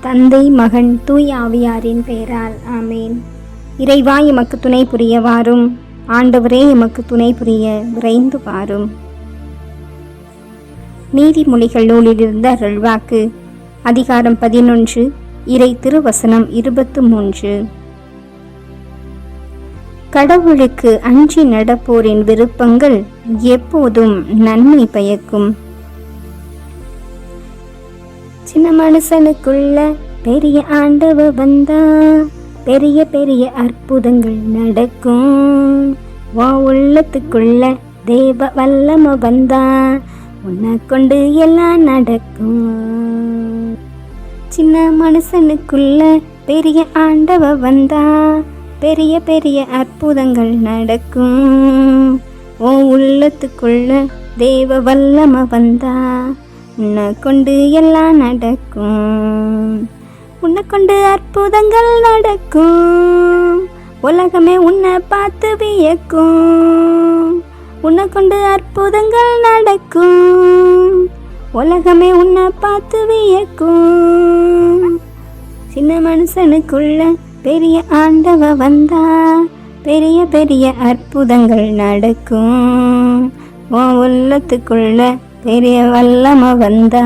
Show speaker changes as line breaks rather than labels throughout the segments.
தந்தை மகன் தூய் ஆவியாரின் பெயரால் ஆமேன். இறைவா எமக்கு துணை புரிய வாரும் ஆண்டவரே எமக்கு துணை புரிய விரைந்து வாரும். நீதிமொழிகள் நூலிலிருந்த அருள்வாக்கு அதிகாரம் பதினொன்று இறை திருவசனம் இருபத்து மூன்று. கடவுளுக்கு அஞ்சி நடப்போரின் விருப்பங்கள் எப்போதும் நன்மை பயக்கும். சின்ன மனுஷனுக்குள்ள பெரிய ஆண்டவ வந்தா. பெரிய பெரிய அற்புதங்கள் நடக்கும். வா உள்ளத்துக்குள்ள தேவ வல்லம வந்தா. உன்னை கொண்டு எல்லாம் நடக்கும். சின்ன மனுஷனுக்குள்ள பெரிய ஆண்டவ வந்தா. பெரிய பெரிய அற்புதங்கள் நடக்கும். ஓ உள்ளத்துக்குள்ள தேவ வல்லம வந்தா. உன்னை கொண்டு எல்லாம் நடக்கும். உன்னை கொண்டு அற்புதங்கள் நடக்கும். உலகமே உன்னை பார்த்து வியக்கும். உன்னை கொண்டு அற்புதங்கள் நடக்கும். உலகமே உன்னை பார்த்து வியக்கும். சின்ன மனுஷனுக்குள்ள பெரிய ஆண்டவ வந்தா பெரிய பெரிய அற்புதங்கள் நடக்கும். உன் உள்ளத்துக்குள்ள பெரிய வல்லம வந்தா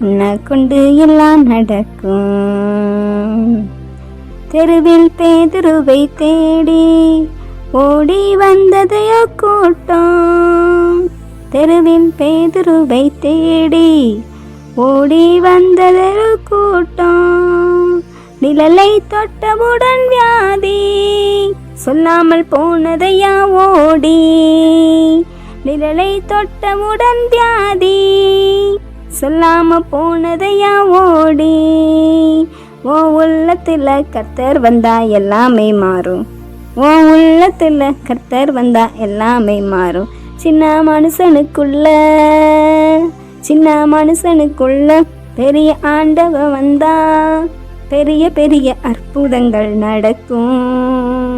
உன்னை கொண்டு எல்லாம் நடக்கும். தெருவில் பேதுருவை தேடி ஓடி வந்ததையோ கூட்டம் தெருவில் பேதுருவை தேடி ஓடி வந்ததொரு கூட்டம் நிழலை தொட்டவுடன் வியாதி சொல்லாமல் போனதையா ஓடி. நிழலை தொட்டவுடன் வியாதி. சொல்லாம போனதையா ஓடி. ஓ உள்ளத்தில் கர்த்தர் வந்தா எல்லாமே மாறும். ஓ உள்ளத்தில் கர்த்தர் வந்தா எல்லாமே மாறும். சின்ன மனுஷனுக்குள்ள சின்ன மனுஷனுக்குள்ள பெரிய ஆண்டவ வந்தா பெரிய பெரிய அற்புதங்கள் நடக்கும்.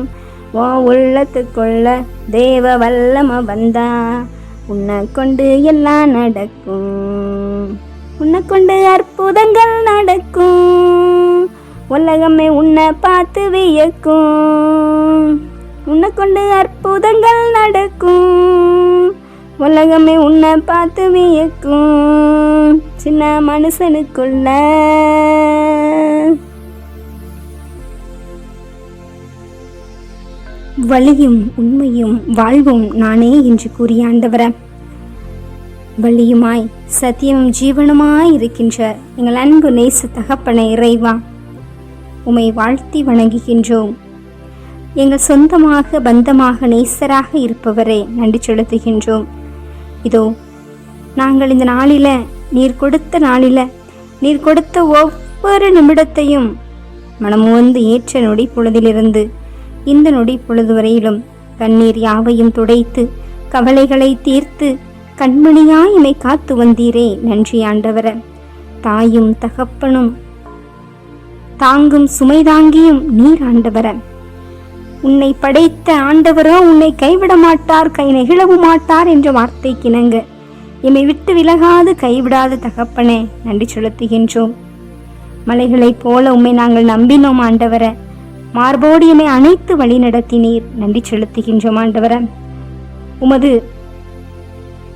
ஓ உள்ளத்துக்குள்ள தேவ வல்லம வந்தா. உன்னை கொண்டு எல்லாம் நடக்கும். உன்னை கொண்டு அற்புதங்கள் நடக்கும். உலகமே உன்னை பார்த்து வியக்கும். உன்னை கொண்டு அற்புதங்கள் நடக்கும். உலகமே உன்னை பார்த்து வியக்கும். சின்ன மனுஷனுக்குள்ள வழியும் உண்மையும் வாழ்வும் நானே என்று கூறிய ஆண்டவர. வழியுமாய் சத்தியமும் ஜீவனுமாய் இருக்கின்ற எங்கள் அன்பு நேச தகப்பனை இறைவா உமை வாழ்த்தி வணங்குகின்றோம். எங்கள் சொந்தமாக பந்தமாக நேசராக இருப்பவரே நன்றி செலுத்துகின்றோம். இதோ நாங்கள் இந்த நாளில நீர் கொடுத்த நாளில நீர் கொடுத்த ஒவ்வொரு நிமிடத்தையும் மனமுவந்து ஏற்ற நொடி பொழுதிலிருந்து இந்த நொடி பொழுது வரையிலும் கண்ணீர் யாவையும் துடைத்து கவலைகளை தீர்த்து கண்மணியாய் என்னை காத்து வந்தீரே நன்றி ஆண்டவர. தாயும் தகப்பனும் தாங்கும் சுமை தாங்கியும் நீர் ஆண்டவர. உன்னை படைத்த ஆண்டவரோ உன்னை கைவிட மாட்டார் கை நெகிழவும் மாட்டார் என்ற வார்த்தை கிணங்க. எம்மை விட்டு விலகாது கைவிடாத தகப்பனே நன்றி செலுத்துகின்றோம். மலைகளைப் போல உம்மை நாங்கள் நம்பினோம் ஆண்டவர. மார்போடு எம்மை அனைத்து வழி நடத்தினீர் நன்றி செலுத்துகின்றோம் ஆண்டவர. உமது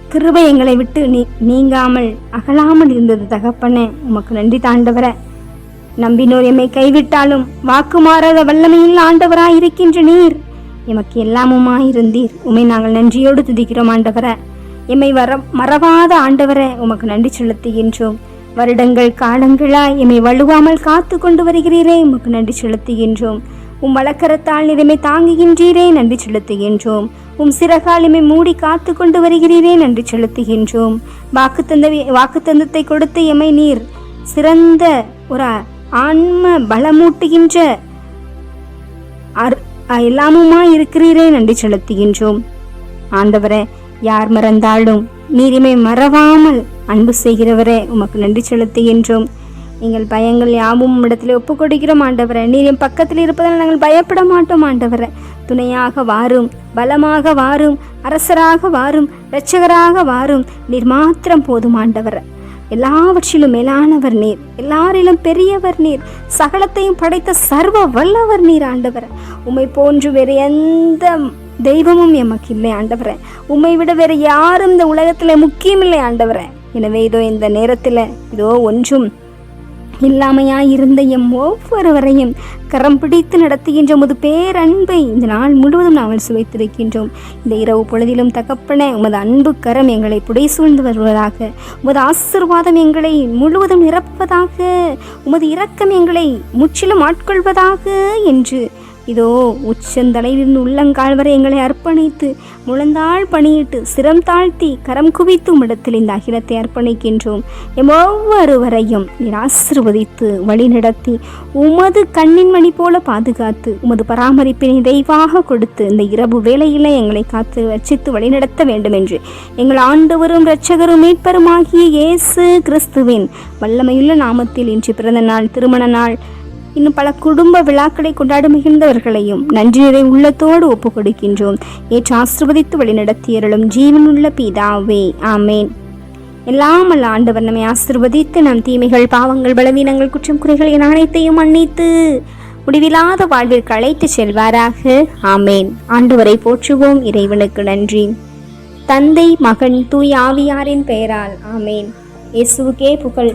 கிருபை எங்களை விட்டு நீ நீங்காமல் அகலாமல் இருந்தது தகப்பன. உமக்கு நன்றி தாண்டவர. நம்பினோர் எம்மை கைவிட்டாலும் வாக்கு மாறாத வல்லமையில் ஆண்டவராய் இருக்கின்ற நீர். எமக்கு எல்லாமுமாயிருந்தீர். உமை நாங்கள் நன்றியோடு துதிக்கிறோம் ஆண்டவர. எம்மை வர மறவாத ஆண்டவர உமக்கு நன்றி செலுத்துகின்றோம். வருடங்கள் காலங்களாய் எம்மை வலுவாமல் காத்து கொண்டு வருகிறீரே உமக்கு நன்றி செலுத்துகின்றோம். உம் வழக்கரத்தால் நிலைமை தாங்குகின்றீரே நன்றி செலுத்துகின்றோம். உம் சிறகால் மூடி காத்து கொண்டு வருகிறீரே நன்றி செலுத்துகின்றோம். வாக்கு தந்த வாக்கு தந்தத்தை கொடுத்து எமை நீர் சிறந்த ஒரு ஆன்ம பலமூட்டுகின்ற அர் எல்லாமுமா இருக்கிறீரே நன்றி செலுத்துகின்றோம். ஆண்டவரை யார் மறந்தாலும் நீரிமை மறவாமல் அன்பு செய்கிறவரே உமக்கு நன்றி செலுத்துகின்றோம். எங்கள் பயங்கள் யாவும் இடத்துல ஒப்பு கொடுக்கிறோம் ஆண்டவரை. நீர் என் பக்கத்தில் இருப்பதால் நாங்கள் பயப்பட மாட்டோம் ஆண்டவரை. துணையாக வாரும் பலமாக வாரும் அரசராக வாரும் இரட்சகராக வாரும். நீர் மாத்திரம் போதும் ஆண்டவரை. எல்லாவற்றிலும் மேலானவர் நீர் எல்லாரிலும் பெரியவர் நீர் சகலத்தையும் படைத்த சர்வ வல்லவர் நீர் ஆண்டவர். உமை போன்று வேறு எந்த தெய்வமும் எமக்கு இல்லை ஆண்டவரே. உம்மை விட வேறு யாரும் இந்த உலகத்தில் முக்கியமில்லை ஆண்டவரே. எனவே இதோ இந்த நேரத்தில் இதோ ஒன்றும் இல்லாமையாய் இருந்த எம் ஒவ்வொருவரையும் கரம் பிடித்து நடத்துகின்ற உமது பேரன்பை இந்த நாள் முழுவதும் நாங்கள் சுவைத்திருக்கின்றோம். இந்த இரவு பொழுதிலும் தகப்பன உமது அன்பு கரம் எங்களை புடை சூழ்ந்து வருவதாக உமது ஆசிர்வாதம் எங்களை முழுவதும் நிரப்புவதாக உமது இரக்கம் எங்களை முற்றிலும் ஆட்கொள்வதாக என்று இதோ உச்சந்தலையிலிருந்து உள்ளங்கால் வரை எங்களை அர்ப்பணித்து முழந்தாள் பணியிட்டு சிரம் தாழ்த்தி கரம் குவித்தும் இடத்தில் இந்த அகிலத்தை அர்ப்பணிக்கின்றோம். எம் ஒவ்வொருவரையும் நீர் ஆசிர்வதித்து வழிநடத்தி உமது கண்ணின் மணி போல பாதுகாத்து உமது பராமரிப்பினை தெய்வாக கொடுத்து இந்த இரவு வேளையில் எங்களை காத்து ரட்சித்து வழிநடத்த வேண்டும் என்று எங்கள் ஆண்டவரும் இரட்சகரும் மீட்பருமாகிய இயேசு கிறிஸ்துவின் வல்லமையுள்ள நாமத்தில் இன்று பிறந்த நாள் திருமண நாள் இன்னும் பல குடும்ப விழாக்களை கொண்டாட மிகுந்தவர்களையும் நன்றி நிறை உள்ளத்தோடு ஒப்புக் கொடுக்கின்றோம் ஏற்று ஆசிர்வதித்து வழிநடத்தியருளும் ஜீவனுள்ள பீதாவே ஆமேன். எல்லாம் அல்ல ஆண்டவர் நம்மை ஆசிர்வதித்து நம் தீமைகள் பாவங்கள் பலவீனங்கள் குற்றம் குறைகள் என அனைத்தையும் மன்னித்து முடிவில்லாத வாழ்விற்கு அழைத்து செல்வாராக ஆமேன். ஆண்டவரை போற்றுவோம் இறைவனுக்கு நன்றி. தந்தை மகன் தூய் ஆவியாரின் பெயரால் ஆமேன். இயேசுவுக்கே புகழ்.